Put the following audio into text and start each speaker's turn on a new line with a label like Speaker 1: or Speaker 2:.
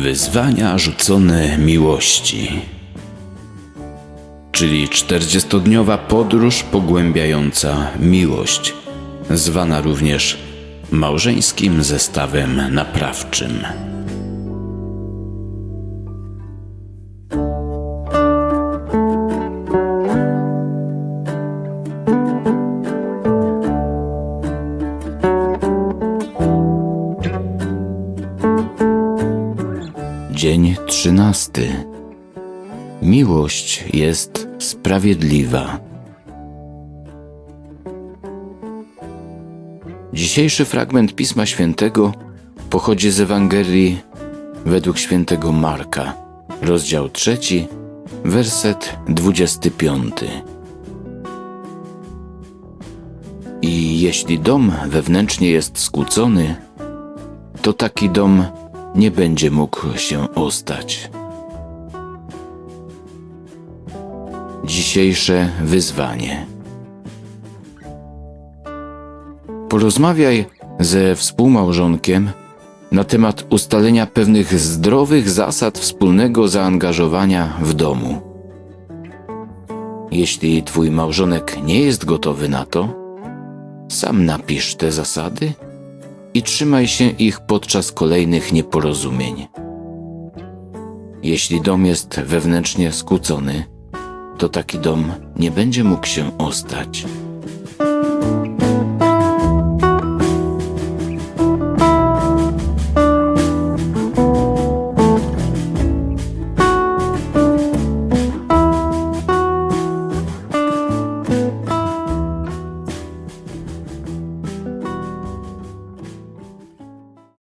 Speaker 1: Wyzwania rzucone miłości. Czyli 40-dniowa podróż pogłębiająca miłość, zwana również małżeńskim zestawem naprawczym. Dzień trzynasty. Miłość jest sprawiedliwa. Dzisiejszy fragment Pisma Świętego pochodzi z Ewangelii według świętego Marka, rozdział trzeci, werset dwudziesty piąty. I jeśli dom wewnętrznie jest skłócony, to taki dom nie będzie mógł się ostać. Dzisiejsze wyzwanie. Porozmawiaj ze współmałżonkiem na temat ustalenia pewnych zdrowych zasad wspólnego zaangażowania w domu. Jeśli twój małżonek nie jest gotowy na to, sam napisz te zasady i trzymaj się ich podczas kolejnych nieporozumień. Jeśli dom jest wewnętrznie skłócony, to taki dom nie będzie mógł się ostać.